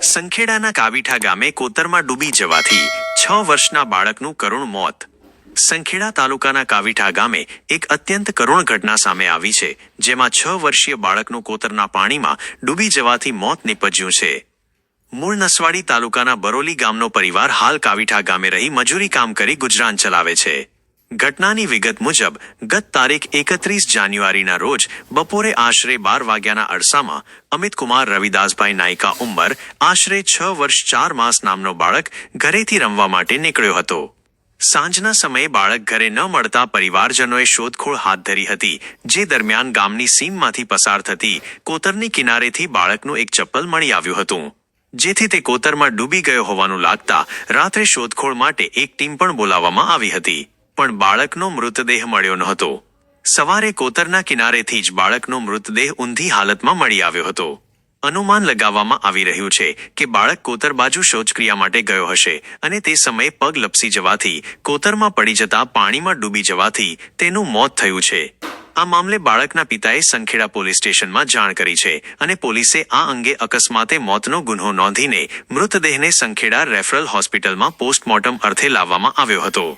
સંખેડાના કાવીઠા ગામે કોતરમાં ડૂબી જવાથી છ વર્ષના બાળકનું કરુણ મોત. સંખેડા તાલુકાના કાવીઠા ગામે એક અત્યંત કરુણ ઘટના સામે આવી છે, જેમાં છ વર્ષીય બાળકનું કોતરના પાણીમાં ડૂબી જવાથી મોત નીપજ્યું છે. મૂળ નસવાડી તાલુકાના બરોલી ગામનો પરિવાર હાલ કાવીઠા ગામે રહી મજૂરી કામ કરી ગુજરાન ચલાવે છે. ઘટનાની વિગત મુજબ, ગત તારીખ એકત્રીસ જાન્યુઆરીના રોજ બપોરે આશરે બાર વાગ્યાના અરસામાં અમિતકુમાર રવિદાસભાઈ નાયકા ઉંમર, આશરે છ વર્ષ ચાર માસ નામનો બાળક ઘરેથી રમવા માટે નીકળ્યો હતો. સાંજના સમયે બાળક ઘરે ન મળતા પરિવારજનોએ શોધખોળ હાથ ધરી હતી, જે દરમિયાન ગામની સીમમાંથી પસાર થતી કોતરની કિનારેથી બાળકનું એક ચપ્પલ મળી આવ્યું હતું. જેથી તે કોતરમાં ડૂબી ગયો હોવાનું લાગતા રાત્રે શોધખોળ માટે એક ટીમ પણ બોલાવવામાં આવી હતી. પણ બાળકનો મૃતદેહ મળ્યો નહોતો. સવારે કોતરના કિનારેથી જ બાળકનો મૃતદેહ ઊંધી હાલતમાં મળી આવ્યો હતો. અનુમાન લગાવવામાં આવી રહ્યું છે કે બાળક કોતર બાજુ શૌચક્રિયા માટે ગયો હશે અને તે સમયે પગ લપસી જવાથી, કોતરમાં પડી જતા પાણીમાં ડૂબી જવાથી તેનું મોત થયું છે. આ મામલે બાળકના પિતાએ સંખેડા પોલીસ સ્ટેશનમાં જાણ કરી છે અને પોલીસે આ અંગે અકસ્માતે મોતનો ગુન્હો નોંધીને મૃતદેહને સંખેડા રેફરલ હોસ્પિટલમાં પોસ્ટમોર્ટમ અર્થે લાવવામાં આવ્યો હતો.